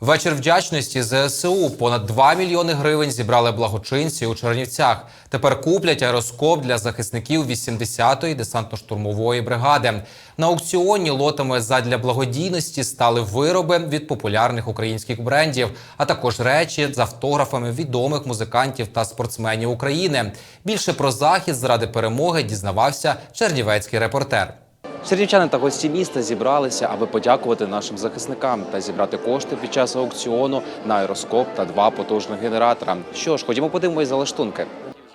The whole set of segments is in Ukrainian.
Вечір вдячності ЗСУ. Понад 2 мільйони гривень зібрали благочинці у Чернівцях. Тепер куплять аероскоп для захисників 80-ї десантно-штурмової бригади. На аукціоні лотами задля благодійності стали вироби від популярних українських брендів, а також речі з автографами відомих музикантів та спортсменів України. Більше про захід заради перемоги дізнавався чернівецький репортер. Чернівчани та гості міста зібралися, аби подякувати нашим захисникам та зібрати кошти під час аукціону на аероскоп та два потужних генератора. Що ж, ходімо подивимось за лаштунки.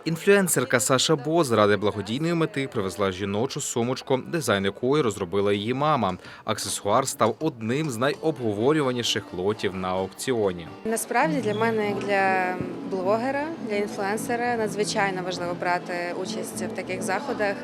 Інфлюенсерка Саша Бо заради благодійної мети привезла жіночу сумочку, дизайн якої розробила її мама. Аксесуар став одним з найобговорюваніших лотів на аукціоні. Насправді для мене, як для блогера, для інфлюенсера, надзвичайно важливо брати участь в таких заходах,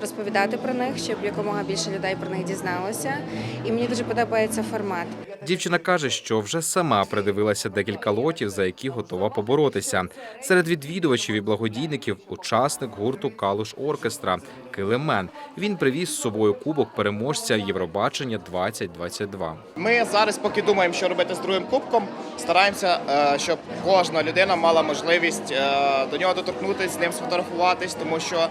розповідати про них, щоб якомога більше людей про них дізналося. І мені дуже подобається формат. Дівчина каже, що вже сама придивилася декілька лотів, за які готова поборотися. Серед відвідувачів і благодійників учасник гурту Калуш Оркестра Килимен. Він привіз з собою кубок переможця Євробачення 2022. Ми зараз, поки думаємо, що робити з другим кубком, стараємося, е, щоб кожна людина мала можливість е, до нього доторкнутися, з ним сфотографуватись, тому що е,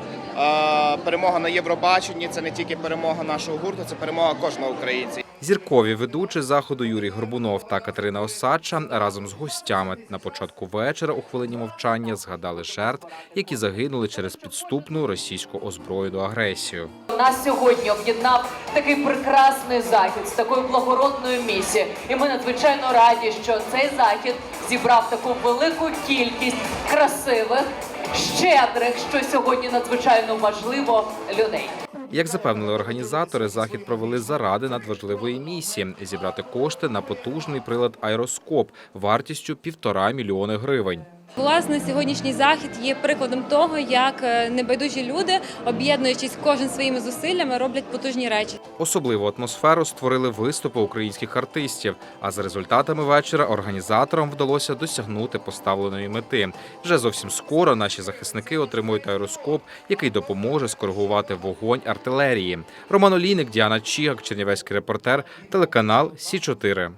перемога на Євробаченні це не тільки перемога нашого гурту, це перемога кожного українця. Зіркові ведучі заходу Юрій Горбунов та Катерина Осадча разом з гостями на початку вечора у хвилині мовчання згадали жертв, які загинули через підступну російську озброєну агресію. Нас сьогодні об'єднав такий прекрасний захід з такою благородною місією. І ми надзвичайно раді, що цей захід зібрав таку велику кількість красивих, щедрих, що сьогодні надзвичайно важливо людей. Як запевнили організатори, захід провели заради надважливої місії зібрати кошти на потужний прилад аероскоп вартістю півтора мільйони гривень. Власне, сьогоднішній захід є прикладом того, як е, небайдужі люди, об'єднуючись кожен своїми зусиллями, роблять потужні речі. Особливу атмосферу створили виступи українських артистів. А за результатами вечора організаторам вдалося досягнути поставленої мети. Вже зовсім скоро наші захисники отримують аероскоп, який допоможе скоригувати вогонь артилерії. Роман Олійник, Діана Чігак, Чернівецький репортер, телеканал Сі 4